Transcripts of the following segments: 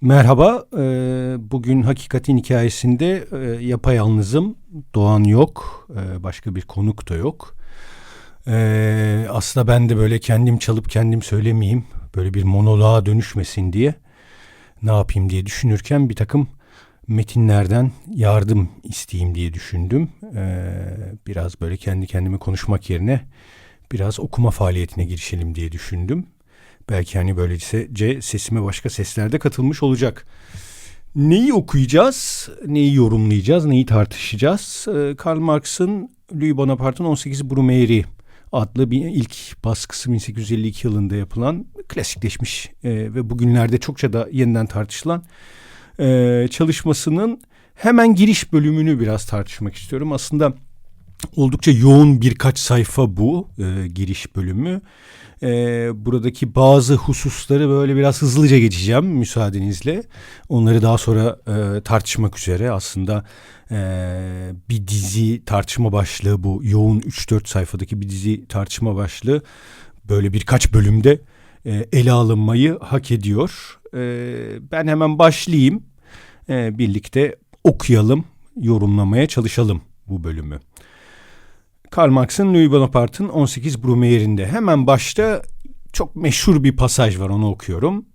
Merhaba, e, bugün Hakikatin Hikayesi'nde e, yapayalnızım, Doğan yok, e, başka bir konuk da yok. Aslında ben de böyle kendim çalıp kendim söylemeyeyim, böyle bir monoloğa dönüşmesin diye ne yapayım diye düşünürken bir takım metinlerden yardım isteyeyim diye düşündüm. Biraz böyle kendi kendime konuşmak yerine biraz okuma faaliyetine girişelim diye düşündüm. Belki hani böylece sesime başka sesler de katılmış olacak. Neyi okuyacağız, neyi yorumlayacağız, neyi tartışacağız? Ee, Karl Marx'ın Louis Bonaparte'ın 18 Brumaire adlı bir ilk baskısı 1852 yılında yapılan klasikleşmiş e, ve bugünlerde çokça da yeniden tartışılan e, çalışmasının hemen giriş bölümünü biraz tartışmak istiyorum. Aslında oldukça yoğun birkaç sayfa bu e, giriş bölümü e, buradaki bazı hususları böyle biraz hızlıca geçeceğim müsaadenizle. Onları daha sonra e, tartışmak üzere aslında e, bir dizi tartışma başlığı bu yoğun 3-4 sayfadaki bir dizi tartışma başlığı böyle birkaç bölümde e, ele alınmayı hak ediyor. E, ben hemen başlayayım. E, birlikte okuyalım, yorumlamaya çalışalım bu bölümü. Karl Marx'ın Louis Bonaparte'ın 18 Brumair'inde hemen başta çok meşhur bir pasaj var onu okuyorum.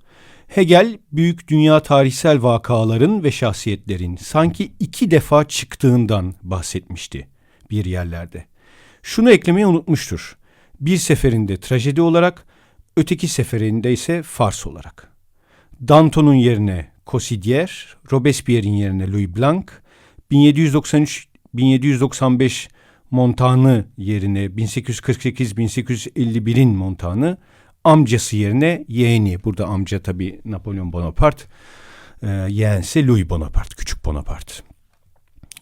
Hegel büyük dünya tarihsel vakaların ve şahsiyetlerin sanki iki defa çıktığından bahsetmişti bir yerlerde. Şunu eklemeyi unutmuştur. Bir seferinde trajedi olarak, öteki seferinde ise fars olarak. Danton'un yerine Cossidier, Robespierre'in yerine Louis Blanc, 1793-1795 Montanı yerine 1848-1851'in Montanı, amcası yerine yeğeni. Burada amca tabi Napolyon Bonaparte, e, yeğense Louis Bonaparte, küçük Bonaparte.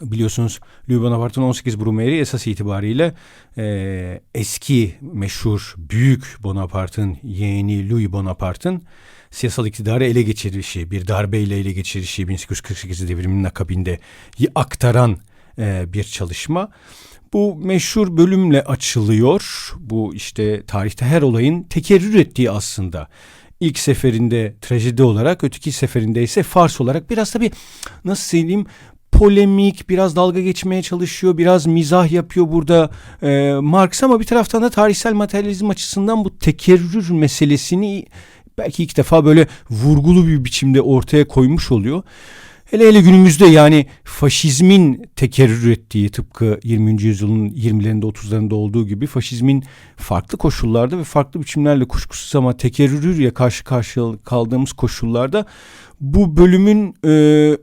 Biliyorsunuz Louis Bonaparte'ın 18 Brumaire esas itibariyle e, eski meşhur büyük Bonaparte'ın yeğeni Louis Bonaparte'ın siyasal iktidarı ele geçirişi, bir darbeyle ele geçirişi 1848 devriminin akabinde aktaran e, bir çalışma. Bu meşhur bölümle açılıyor. Bu işte tarihte her olayın tekerrür ettiği aslında. İlk seferinde trajedi olarak, öteki seferinde ise fars olarak biraz tabii nasıl söyleyeyim polemik, biraz dalga geçmeye çalışıyor, biraz mizah yapıyor burada e, Marx ama bir taraftan da tarihsel materyalizm açısından bu tekerrür meselesini belki ilk defa böyle vurgulu bir biçimde ortaya koymuş oluyor. Hele hele günümüzde yani faşizmin tekerrür ettiği tıpkı 20. yüzyılın 20'lerinde 30'larında olduğu gibi faşizmin farklı koşullarda ve farklı biçimlerle kuşkusuz ama tekerrürüyle karşı karşıya kaldığımız koşullarda bu bölümün e,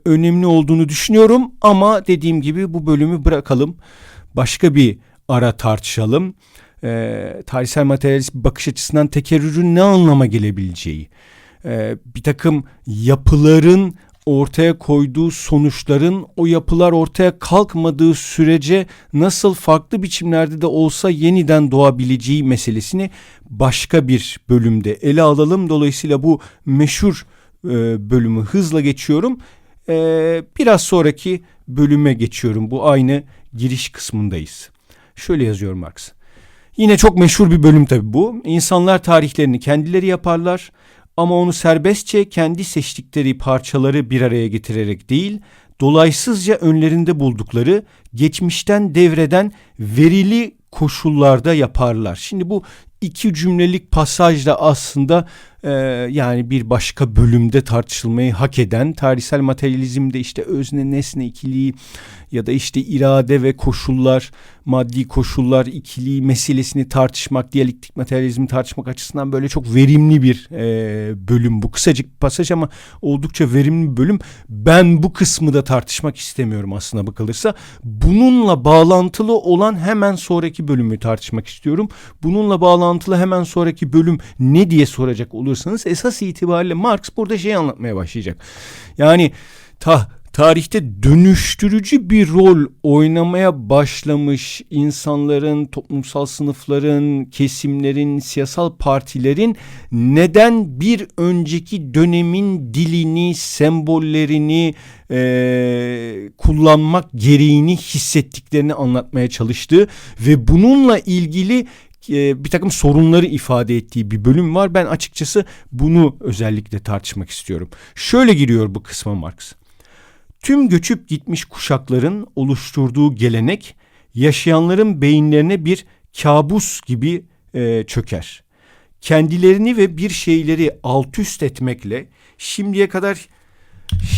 önemli olduğunu düşünüyorum ama dediğim gibi bu bölümü bırakalım. Başka bir ara tartışalım. E, tarihsel materyalist bakış açısından tekerrürün ne anlama gelebileceği, e, bir takım yapıların ortaya koyduğu sonuçların o yapılar ortaya kalkmadığı sürece nasıl farklı biçimlerde de olsa yeniden doğabileceği meselesini başka bir bölümde ele alalım. Dolayısıyla bu meşhur e, bölümü hızla geçiyorum. E, biraz sonraki bölüme geçiyorum. Bu aynı giriş kısmındayız. Şöyle yazıyor Marx. Yine çok meşhur bir bölüm tabii bu. İnsanlar tarihlerini kendileri yaparlar ama onu serbestçe kendi seçtikleri parçaları bir araya getirerek değil, dolaysızca önlerinde buldukları, geçmişten devreden verili koşullarda yaparlar. Şimdi bu iki cümlelik pasajda aslında e, yani bir başka bölümde tartışılmayı hak eden tarihsel materyalizmde işte özne nesne ikiliği ya da işte irade ve koşullar maddi koşullar ikiliği meselesini tartışmak diyalektik materyalizmi tartışmak açısından böyle çok verimli bir e, bölüm bu. Kısacık bir pasaj ama oldukça verimli bir bölüm. Ben bu kısmı da tartışmak istemiyorum aslına bakılırsa. Bununla bağlantılı olan hemen sonraki bölümü tartışmak istiyorum. Bununla bağlantılı hemen sonraki bölüm ne diye soracak olursa olursanız esas itibariyle Marx burada şey anlatmaya başlayacak. Yani ta tarihte dönüştürücü bir rol oynamaya başlamış insanların, toplumsal sınıfların, kesimlerin, siyasal partilerin neden bir önceki dönemin dilini, sembollerini e, kullanmak gereğini hissettiklerini anlatmaya çalıştığı ve bununla ilgili bir takım sorunları ifade ettiği bir bölüm var. Ben açıkçası bunu özellikle tartışmak istiyorum. Şöyle giriyor bu kısma Marx. Tüm göçüp gitmiş kuşakların oluşturduğu gelenek yaşayanların beyinlerine bir kabus gibi e, çöker. Kendilerini ve bir şeyleri alt üst etmekle şimdiye kadar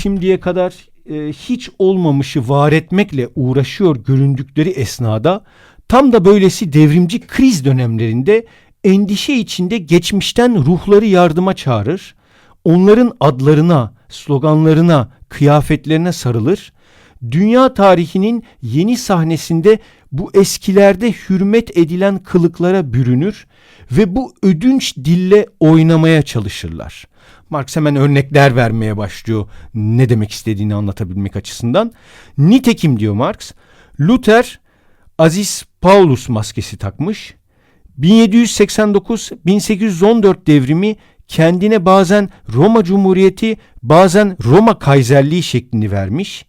şimdiye kadar e, hiç olmamışı var etmekle uğraşıyor göründükleri esnada tam da böylesi devrimci kriz dönemlerinde endişe içinde geçmişten ruhları yardıma çağırır. Onların adlarına, sloganlarına, kıyafetlerine sarılır. Dünya tarihinin yeni sahnesinde bu eskilerde hürmet edilen kılıklara bürünür ve bu ödünç dille oynamaya çalışırlar. Marx hemen örnekler vermeye başlıyor ne demek istediğini anlatabilmek açısından. Nitekim diyor Marx, Luther Aziz Paulus maskesi takmış. 1789-1814 devrimi kendine bazen Roma Cumhuriyeti, bazen Roma Kaiserliği şeklini vermiş.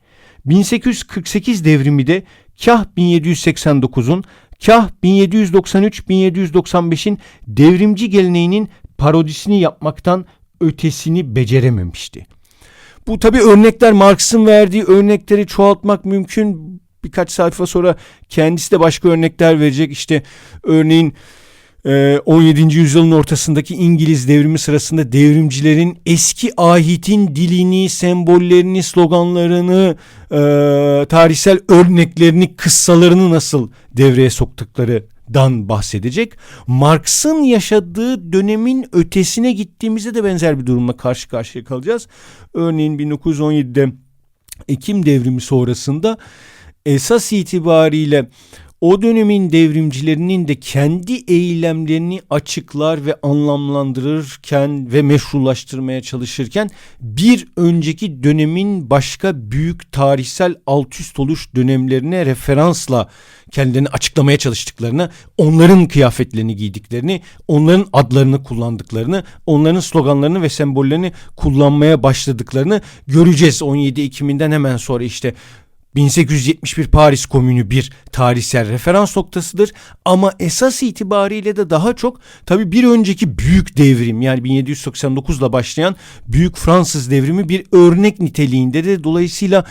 1848 devrimi de kah 1789'un, kah 1793-1795'in devrimci geleneğinin parodisini yapmaktan ötesini becerememişti. Bu tabi örnekler Marx'ın verdiği örnekleri çoğaltmak mümkün. Birkaç sayfa sonra kendisi de başka örnekler verecek. İşte örneğin 17. Ee, yüzyılın ortasındaki İngiliz devrimi sırasında devrimcilerin eski ahitin dilini, sembollerini, sloganlarını, e, tarihsel örneklerini, kıssalarını nasıl devreye soktuklarından bahsedecek. Marx'ın yaşadığı dönemin ötesine gittiğimizde de benzer bir durumla karşı karşıya kalacağız. Örneğin 1917'de Ekim devrimi sonrasında esas itibariyle o dönemin devrimcilerinin de kendi eylemlerini açıklar ve anlamlandırırken ve meşrulaştırmaya çalışırken bir önceki dönemin başka büyük tarihsel alt üst oluş dönemlerine referansla kendilerini açıklamaya çalıştıklarını, onların kıyafetlerini giydiklerini, onların adlarını kullandıklarını, onların sloganlarını ve sembollerini kullanmaya başladıklarını göreceğiz. 17 Ekim'inden hemen sonra işte 1871 Paris Komünü bir tarihsel referans noktasıdır. Ama esas itibariyle de daha çok tabi bir önceki büyük devrim yani 1789'la başlayan büyük Fransız devrimi bir örnek niteliğinde de. Dolayısıyla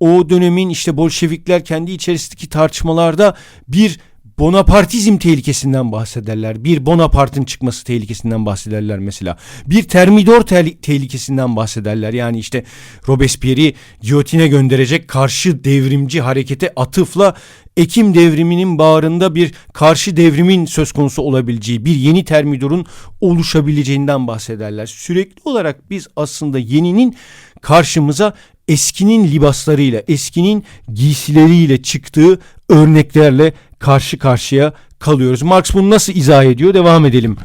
o dönemin işte Bolşevikler kendi içerisindeki tartışmalarda bir Bonapartizm tehlikesinden bahsederler. Bir Bonaparte'ın çıkması tehlikesinden bahsederler mesela. Bir Termidor te- tehlikesinden bahsederler. Yani işte Robespierre'i giyotine gönderecek karşı devrimci harekete atıfla Ekim devriminin bağrında bir karşı devrimin söz konusu olabileceği, bir yeni Termidor'un oluşabileceğinden bahsederler. Sürekli olarak biz aslında yeninin karşımıza eskinin libaslarıyla, eskinin giysileriyle çıktığı örneklerle karşı karşıya kalıyoruz. Marx bunu nasıl izah ediyor? Devam edelim.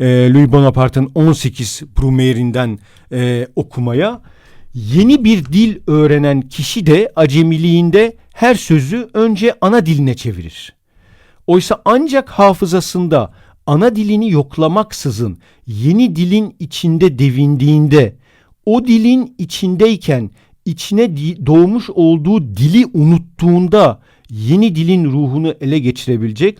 E, Louis Bonaparte'ın 18 Brumair'inden e, okumaya. Yeni bir dil öğrenen kişi de acemiliğinde her sözü önce ana diline çevirir. Oysa ancak hafızasında ana dilini yoklamaksızın yeni dilin içinde devindiğinde o dilin içindeyken içine doğmuş olduğu dili unuttuğunda yeni dilin ruhunu ele geçirebilecek,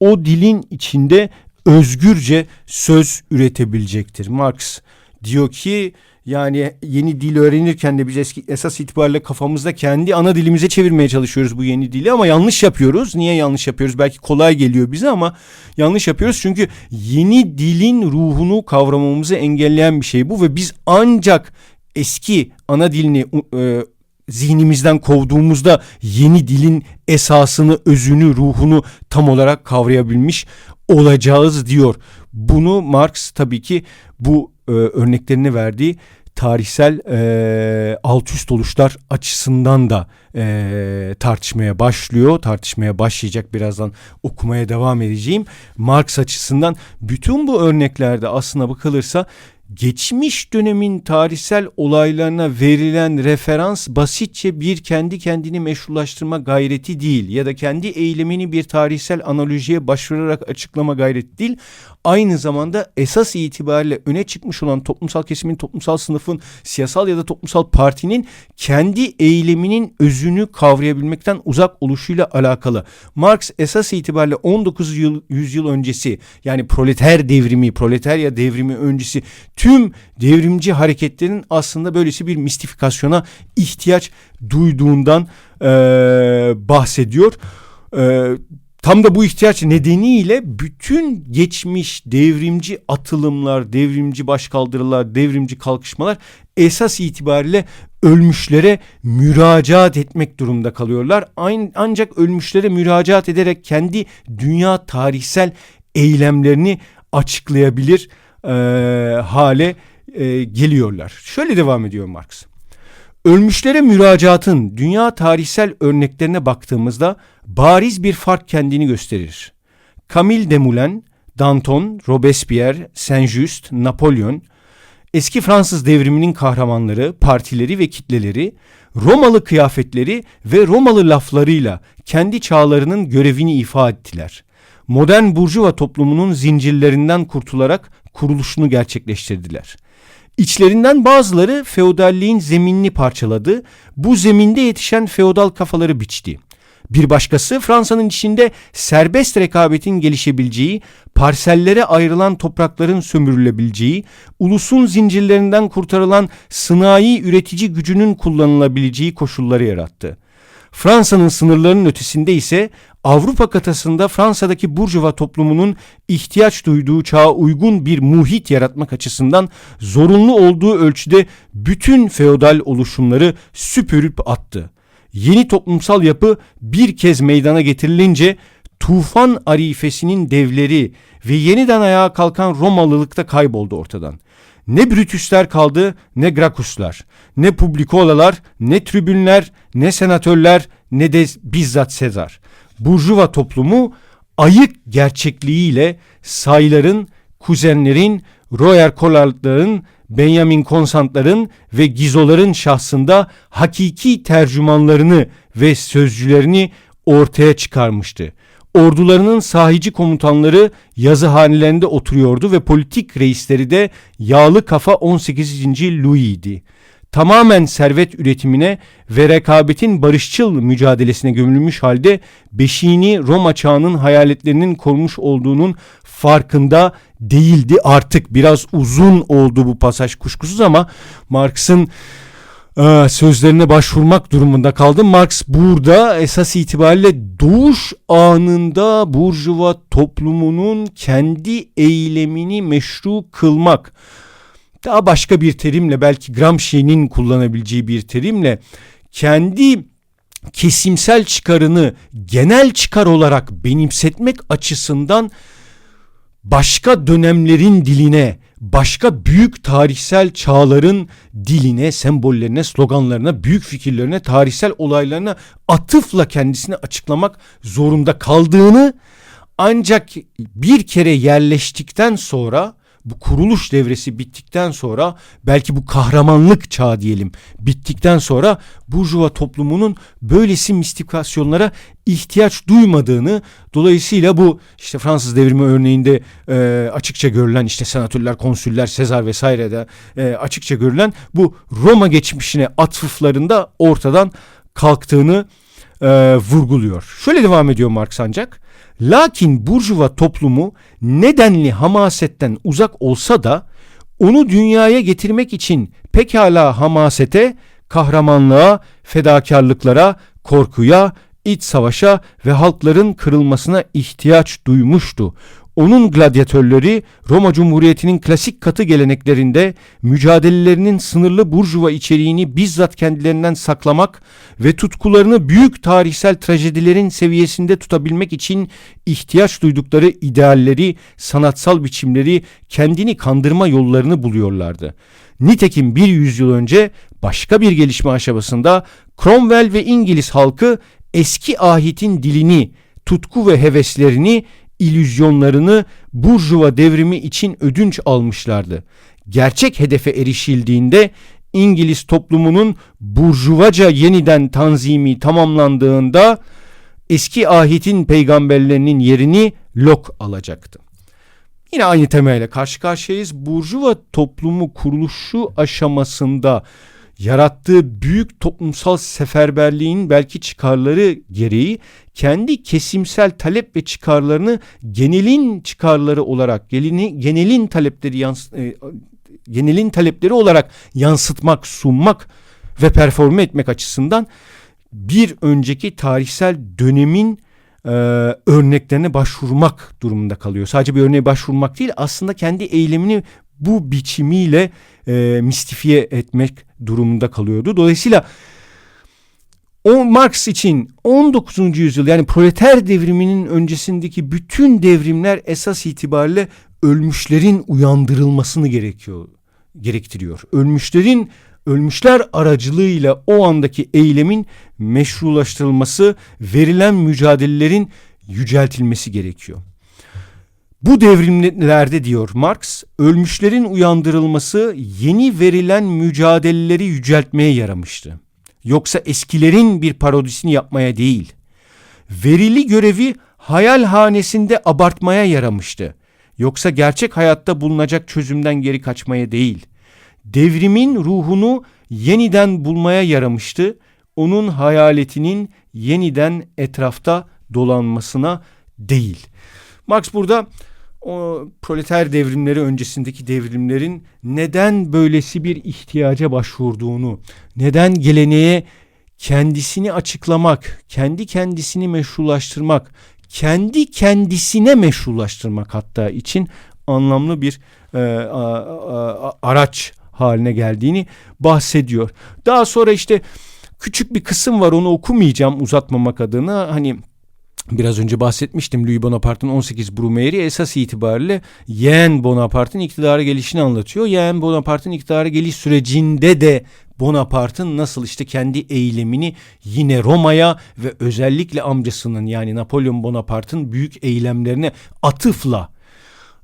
o dilin içinde özgürce söz üretebilecektir. Marx diyor ki yani yeni dil öğrenirken de biz eski esas itibariyle kafamızda kendi ana dilimize çevirmeye çalışıyoruz bu yeni dili ama yanlış yapıyoruz. Niye yanlış yapıyoruz? Belki kolay geliyor bize ama yanlış yapıyoruz çünkü yeni dilin ruhunu kavramamızı engelleyen bir şey bu ve biz ancak eski ana dilini e, zihnimizden kovduğumuzda yeni dilin esasını, özünü, ruhunu tam olarak kavrayabilmiş olacağız diyor. Bunu Marx tabii ki bu e, örneklerini verdiği tarihsel e, alt üst oluşlar açısından da e, tartışmaya başlıyor. Tartışmaya başlayacak birazdan okumaya devam edeceğim. Marx açısından bütün bu örneklerde aslına bakılırsa geçmiş dönemin tarihsel olaylarına verilen referans basitçe bir kendi kendini meşrulaştırma gayreti değil ya da kendi eylemini bir tarihsel analojiye başvurarak açıklama gayreti değil. Aynı zamanda esas itibariyle öne çıkmış olan toplumsal kesimin, toplumsal sınıfın, siyasal ya da toplumsal partinin kendi eyleminin özünü kavrayabilmekten uzak oluşuyla alakalı. Marx esas itibariyle 19 yıl, yüzyıl öncesi yani proleter devrimi, proletarya devrimi öncesi tüm devrimci hareketlerin aslında böylesi bir mistifikasyona ihtiyaç duyduğundan e, bahsediyor. E, tam da bu ihtiyaç nedeniyle bütün geçmiş devrimci atılımlar, devrimci başkaldırılar, devrimci kalkışmalar esas itibariyle ölmüşlere müracaat etmek durumunda kalıyorlar. Ancak ölmüşlere müracaat ederek kendi dünya tarihsel eylemlerini açıklayabilir e, hale e, geliyorlar. Şöyle devam ediyor Marx. Ölmüşlere müracaatın dünya tarihsel örneklerine baktığımızda bariz bir fark kendini gösterir. Camille Desmoulins, Danton, Robespierre, Saint-Just, Napolyon, eski Fransız devriminin kahramanları, partileri ve kitleleri, Romalı kıyafetleri ve Romalı laflarıyla kendi çağlarının görevini ifa ettiler. Modern burjuva toplumunun zincirlerinden kurtularak kuruluşunu gerçekleştirdiler. İçlerinden bazıları feodalliğin zeminini parçaladı, bu zeminde yetişen feodal kafaları biçti. Bir başkası Fransa'nın içinde serbest rekabetin gelişebileceği, parsellere ayrılan toprakların sömürülebileceği, ulusun zincirlerinden kurtarılan sınai üretici gücünün kullanılabileceği koşulları yarattı. Fransa'nın sınırlarının ötesinde ise Avrupa kıtasında Fransa'daki burjuva toplumunun ihtiyaç duyduğu çağa uygun bir muhit yaratmak açısından zorunlu olduğu ölçüde bütün feodal oluşumları süpürüp attı. Yeni toplumsal yapı bir kez meydana getirilince tufan arifesinin devleri ve yeniden ayağa kalkan Romalılıkta kayboldu ortadan. Ne Brütüsler kaldı ne Grakuslar, ne Publikolalar, ne tribünler, ne senatörler, ne de bizzat Sezar. Burjuva toplumu ayık gerçekliğiyle sayların, kuzenlerin, Royer Collard'ların, Benjamin Konsantların ve Gizoların şahsında hakiki tercümanlarını ve sözcülerini ortaya çıkarmıştı. Ordularının sahici komutanları yazıhanelerinde oturuyordu ve politik reisleri de yağlı kafa 18. Louis'di. Tamamen servet üretimine ve rekabetin barışçıl mücadelesine gömülmüş halde beşiğini Roma çağının hayaletlerinin korumuş olduğunun farkında değildi. Artık biraz uzun oldu bu pasaj kuşkusuz ama Marx'ın sözlerine başvurmak durumunda kaldım. Marx burada esas itibariyle doğuş anında burjuva toplumunun kendi eylemini meşru kılmak daha başka bir terimle belki Gramsci'nin kullanabileceği bir terimle kendi kesimsel çıkarını genel çıkar olarak benimsetmek açısından başka dönemlerin diline başka büyük tarihsel çağların diline, sembollerine, sloganlarına, büyük fikirlerine, tarihsel olaylarına atıfla kendisini açıklamak zorunda kaldığını ancak bir kere yerleştikten sonra bu kuruluş devresi bittikten sonra belki bu kahramanlık çağı diyelim bittikten sonra Burjuva toplumunun böylesi mistikasyonlara ihtiyaç duymadığını dolayısıyla bu işte Fransız devrimi örneğinde e, açıkça görülen işte senatörler, konsüller, Sezar vesaire de e, açıkça görülen bu Roma geçmişine atıflarında ortadan kalktığını e, vurguluyor. Şöyle devam ediyor Marx ancak. Lakin burjuva toplumu nedenli hamasetten uzak olsa da onu dünyaya getirmek için pekala hamasete, kahramanlığa, fedakarlıklara, korkuya, iç savaşa ve halkların kırılmasına ihtiyaç duymuştu. Onun gladyatörleri Roma Cumhuriyeti'nin klasik katı geleneklerinde mücadelelerinin sınırlı burjuva içeriğini bizzat kendilerinden saklamak ve tutkularını büyük tarihsel trajedilerin seviyesinde tutabilmek için ihtiyaç duydukları idealleri, sanatsal biçimleri, kendini kandırma yollarını buluyorlardı. Nitekim bir yüzyıl önce başka bir gelişme aşamasında Cromwell ve İngiliz halkı eski ahitin dilini, tutku ve heveslerini illüzyonlarını Burjuva devrimi için ödünç almışlardı. gerçek hedefe erişildiğinde İngiliz toplumunun burjuvaca yeniden tanzimi tamamlandığında eski ahitin peygamberlerinin yerini Lok alacaktı. Yine aynı temayla karşı karşıyayız. Burjuva toplumu kuruluşu aşamasında yarattığı büyük toplumsal seferberliğin belki çıkarları gereği kendi kesimsel talep ve çıkarlarını genelin çıkarları olarak gelini genelin talepleri yans e, genelin talepleri olarak yansıtmak, sunmak ve performe etmek açısından bir önceki tarihsel dönemin e, örneklerine başvurmak durumunda kalıyor. Sadece bir örneğe başvurmak değil aslında kendi eylemini bu biçimiyle e, mistifiye etmek durumunda kalıyordu. Dolayısıyla o Marx için 19. yüzyıl yani proleter devriminin öncesindeki bütün devrimler esas itibariyle ölmüşlerin uyandırılmasını gerekiyor gerektiriyor. Ölmüşlerin ölmüşler aracılığıyla o andaki eylemin meşrulaştırılması, verilen mücadelelerin yüceltilmesi gerekiyor. Bu devrimlerde diyor Marx, ölmüşlerin uyandırılması yeni verilen mücadeleleri yüceltmeye yaramıştı. Yoksa eskilerin bir parodisini yapmaya değil. Verili görevi hayal hanesinde abartmaya yaramıştı. Yoksa gerçek hayatta bulunacak çözümden geri kaçmaya değil. Devrimin ruhunu yeniden bulmaya yaramıştı. Onun hayaletinin yeniden etrafta dolanmasına değil. Marx burada o proleter devrimleri öncesindeki devrimlerin neden böylesi bir ihtiyaca başvurduğunu, neden geleneğe kendisini açıklamak, kendi kendisini meşrulaştırmak, kendi kendisine meşrulaştırmak hatta için anlamlı bir e, a, a, araç haline geldiğini bahsediyor. Daha sonra işte küçük bir kısım var onu okumayacağım uzatmamak adına hani Biraz önce bahsetmiştim Louis Bonaparte'ın 18 Brumaire esas itibariyle yeğen Bonaparte'ın iktidara gelişini anlatıyor. Yeğen Bonaparte'ın iktidara geliş sürecinde de Bonaparte'ın nasıl işte kendi eylemini yine Roma'ya ve özellikle amcasının yani Napolyon Bonaparte'ın büyük eylemlerine atıfla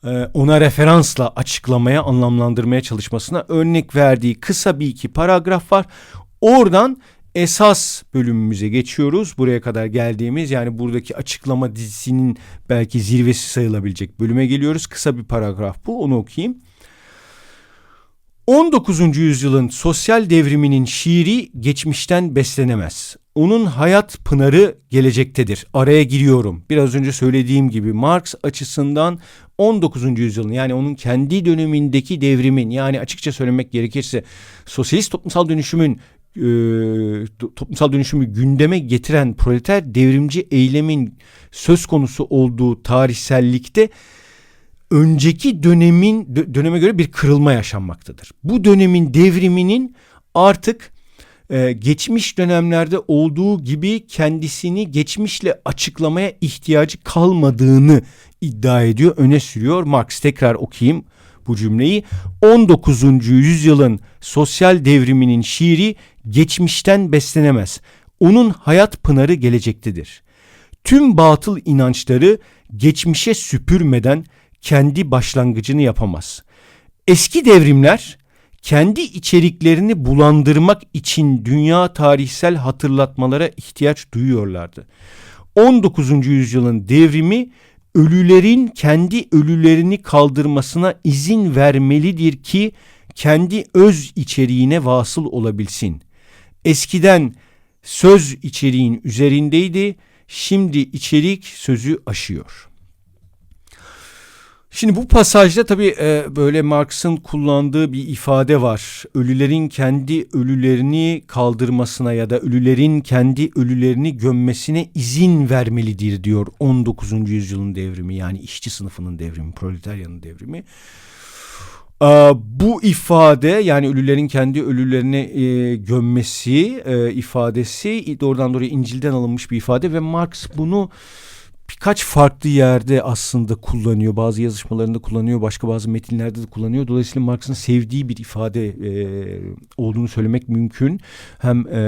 e, ona referansla açıklamaya, anlamlandırmaya çalışmasına örnek verdiği kısa bir iki paragraf var. Oradan esas bölümümüze geçiyoruz. Buraya kadar geldiğimiz yani buradaki açıklama dizisinin belki zirvesi sayılabilecek bölüme geliyoruz. Kısa bir paragraf bu onu okuyayım. 19. yüzyılın sosyal devriminin şiiri geçmişten beslenemez. Onun hayat pınarı gelecektedir. Araya giriyorum. Biraz önce söylediğim gibi Marx açısından 19. yüzyılın yani onun kendi dönemindeki devrimin yani açıkça söylemek gerekirse sosyalist toplumsal dönüşümün e, toplumsal dönüşümü gündeme getiren proleter devrimci eylemin söz konusu olduğu tarihsellikte önceki dönemin döneme göre bir kırılma yaşanmaktadır. Bu dönemin devriminin artık e, geçmiş dönemlerde olduğu gibi kendisini geçmişle açıklamaya ihtiyacı kalmadığını iddia ediyor, öne sürüyor. Marx tekrar okuyayım bu cümleyi. 19. yüzyılın sosyal devriminin şiiri geçmişten beslenemez. Onun hayat pınarı gelecektedir. Tüm batıl inançları geçmişe süpürmeden kendi başlangıcını yapamaz. Eski devrimler kendi içeriklerini bulandırmak için dünya tarihsel hatırlatmalara ihtiyaç duyuyorlardı. 19. yüzyılın devrimi ölülerin kendi ölülerini kaldırmasına izin vermelidir ki kendi öz içeriğine vasıl olabilsin. Eskiden söz içeriğin üzerindeydi, şimdi içerik sözü aşıyor.'' Şimdi bu pasajda tabii e, böyle Marx'ın kullandığı bir ifade var. Ölülerin kendi ölülerini kaldırmasına ya da ölülerin kendi ölülerini gömmesine izin vermelidir diyor 19. yüzyılın devrimi yani işçi sınıfının devrimi, proletaryanın devrimi. E, bu ifade yani ölülerin kendi ölülerini e, gömmesi e, ifadesi doğrudan doğruya İncil'den alınmış bir ifade ve Marx bunu birkaç farklı yerde aslında kullanıyor. Bazı yazışmalarında kullanıyor, başka bazı metinlerde de kullanıyor. Dolayısıyla Marx'ın sevdiği bir ifade e, olduğunu söylemek mümkün. Hem e,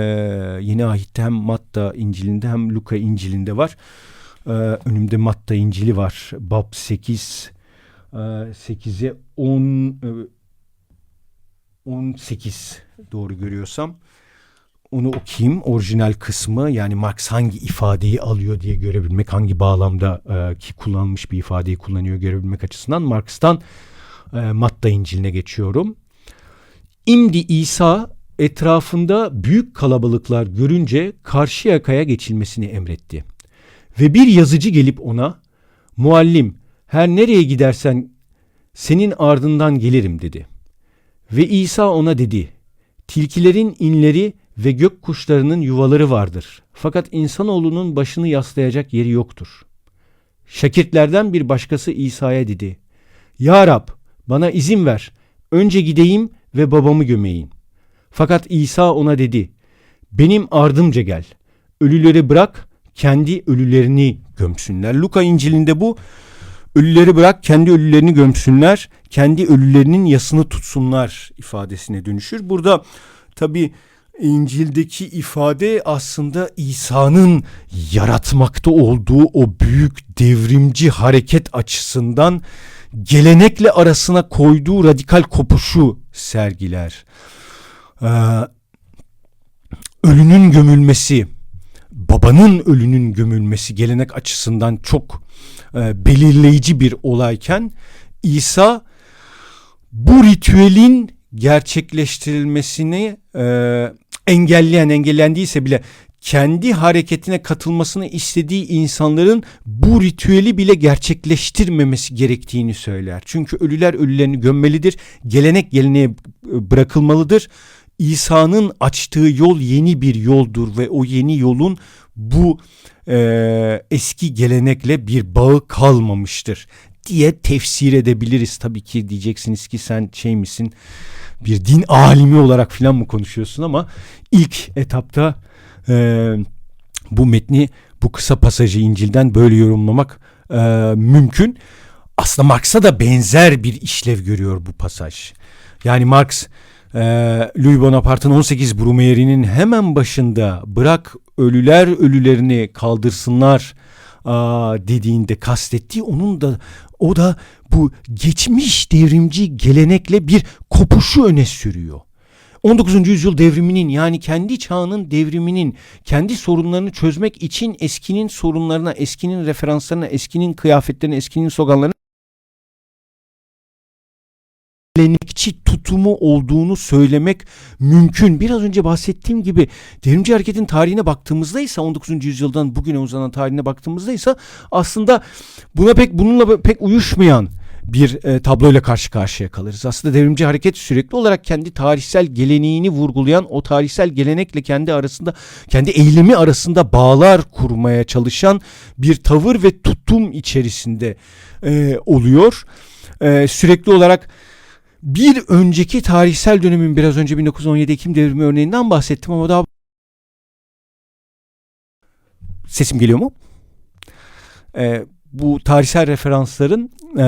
Yeni Ahit'te hem Matta İncil'inde hem Luka İncil'inde var. E, önümde Matta İncil'i var. Bab 8 e, 8'e 10 e, 18 doğru görüyorsam onu okuyayım. Orijinal kısmı yani Marx hangi ifadeyi alıyor diye görebilmek, hangi bağlamda e, ki kullanılmış bir ifadeyi kullanıyor görebilmek açısından Marx'tan e, Matta İncil'ine geçiyorum. İmdi İsa etrafında büyük kalabalıklar görünce karşı yakaya geçilmesini emretti. Ve bir yazıcı gelip ona muallim her nereye gidersen senin ardından gelirim dedi. Ve İsa ona dedi tilkilerin inleri ve gök kuşlarının yuvaları vardır. Fakat insanoğlunun başını yaslayacak yeri yoktur. Şakirtlerden bir başkası İsa'ya dedi. Ya Rab bana izin ver. Önce gideyim ve babamı gömeyim. Fakat İsa ona dedi. Benim ardımca gel. Ölüleri bırak kendi ölülerini gömsünler. Luka İncil'inde bu ölüleri bırak kendi ölülerini gömsünler, kendi ölülerinin yasını tutsunlar ifadesine dönüşür. Burada tabi İncil'deki ifade aslında İsa'nın yaratmakta olduğu o büyük devrimci hareket açısından gelenekle arasına koyduğu radikal kopuşu sergiler. Ee, ölünün gömülmesi, babanın ölünün gömülmesi gelenek açısından çok e, belirleyici bir olayken İsa bu ritüelin gerçekleştirilmesini e, engelleyen engellendiyse bile kendi hareketine katılmasını istediği insanların bu ritüeli bile gerçekleştirmemesi gerektiğini söyler. Çünkü ölüler ölülerini gömmelidir. Gelenek geleneğe bırakılmalıdır. İsa'nın açtığı yol yeni bir yoldur ve o yeni yolun bu e, eski gelenekle bir bağı kalmamıştır diye tefsir edebiliriz. Tabii ki diyeceksiniz ki sen şey misin bir din alimi olarak filan mı konuşuyorsun ama ilk etapta e, bu metni bu kısa pasajı İncil'den böyle yorumlamak e, mümkün. Aslında Marx'a da benzer bir işlev görüyor bu pasaj. Yani Marx e, Louis Bonaparte'ın 18 Brumayere'nin hemen başında bırak ölüler ölülerini kaldırsınlar dediğinde kastettiği onun da o da bu geçmiş devrimci gelenekle bir kopuşu öne sürüyor. 19. yüzyıl devriminin yani kendi çağının devriminin kendi sorunlarını çözmek için eskinin sorunlarına, eskinin referanslarına, eskinin kıyafetlerine, eskinin sloganlarına gelenekçi tutumu olduğunu söylemek mümkün. Biraz önce bahsettiğim gibi devrimci hareketin tarihine baktığımızda ise 19. yüzyıldan bugüne uzanan tarihine baktığımızda ise aslında buna pek bununla pek uyuşmayan bir e, tabloyla karşı karşıya kalırız. Aslında devrimci hareket sürekli olarak kendi tarihsel geleneğini vurgulayan o tarihsel gelenekle kendi arasında kendi eylemi arasında bağlar kurmaya çalışan bir tavır ve tutum içerisinde e, oluyor. E, sürekli olarak bir önceki tarihsel dönemin biraz önce 1917 Ekim devrimi örneğinden bahsettim ama daha sesim geliyor mu? Ee, bu tarihsel referansların e,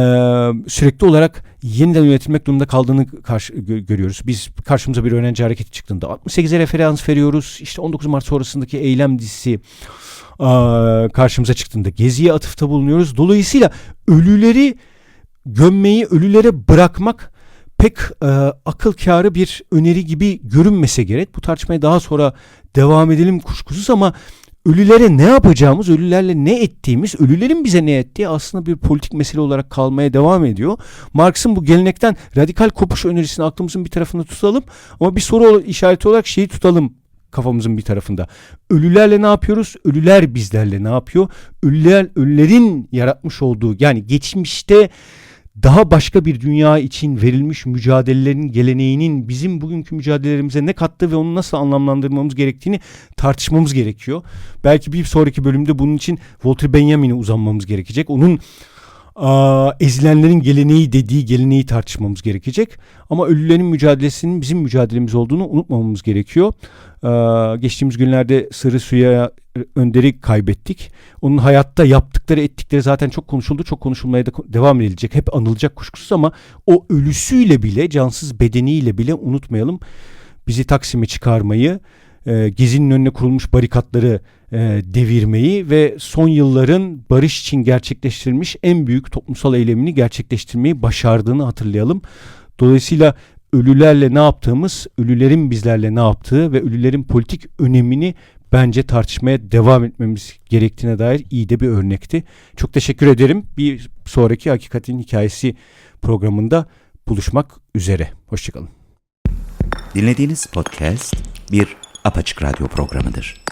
sürekli olarak yeniden yönetilmek durumunda kaldığını karşı, gö görüyoruz. Biz karşımıza bir öğrenci hareketi çıktığında 68'e referans veriyoruz. İşte 19 Mart sonrasındaki eylem dizisi e, karşımıza çıktığında Gezi'ye atıfta bulunuyoruz. Dolayısıyla ölüleri gömmeyi, ölülere bırakmak pek e, akıl kârı bir öneri gibi görünmese gerek. Bu tartışmaya daha sonra devam edelim kuşkusuz ama ölülere ne yapacağımız, ölülerle ne ettiğimiz, ölülerin bize ne ettiği aslında bir politik mesele olarak kalmaya devam ediyor. Marx'ın bu gelenekten radikal kopuş önerisini aklımızın bir tarafında tutalım ama bir soru işareti olarak şeyi tutalım kafamızın bir tarafında. Ölülerle ne yapıyoruz? Ölüler bizlerle ne yapıyor? Ölüler ölülerin yaratmış olduğu yani geçmişte daha başka bir dünya için verilmiş mücadelelerin geleneğinin bizim bugünkü mücadelelerimize ne kattı ve onu nasıl anlamlandırmamız gerektiğini tartışmamız gerekiyor. Belki bir sonraki bölümde bunun için Walter Benjamin'e uzanmamız gerekecek. Onun ezilenlerin geleneği dediği geleneği tartışmamız gerekecek. Ama ölülerin mücadelesinin bizim mücadelemiz olduğunu unutmamamız gerekiyor. Geçtiğimiz günlerde Sırrı Suya Önder'i kaybettik. Onun hayatta yaptıkları ettikleri zaten çok konuşuldu. Çok konuşulmaya da devam edilecek. Hep anılacak kuşkusuz ama o ölüsüyle bile cansız bedeniyle bile unutmayalım. Bizi Taksim'e çıkarmayı, e, Gezi'nin önüne kurulmuş barikatları e, devirmeyi ve son yılların barış için gerçekleştirilmiş en büyük toplumsal eylemini gerçekleştirmeyi başardığını hatırlayalım. Dolayısıyla ölülerle ne yaptığımız, ölülerin bizlerle ne yaptığı ve ölülerin politik önemini bence tartışmaya devam etmemiz gerektiğine dair iyi de bir örnekti. Çok teşekkür ederim. Bir sonraki Hakikatin Hikayesi programında buluşmak üzere. Hoşçakalın. Dinlediğiniz podcast bir apaçık radyo programıdır.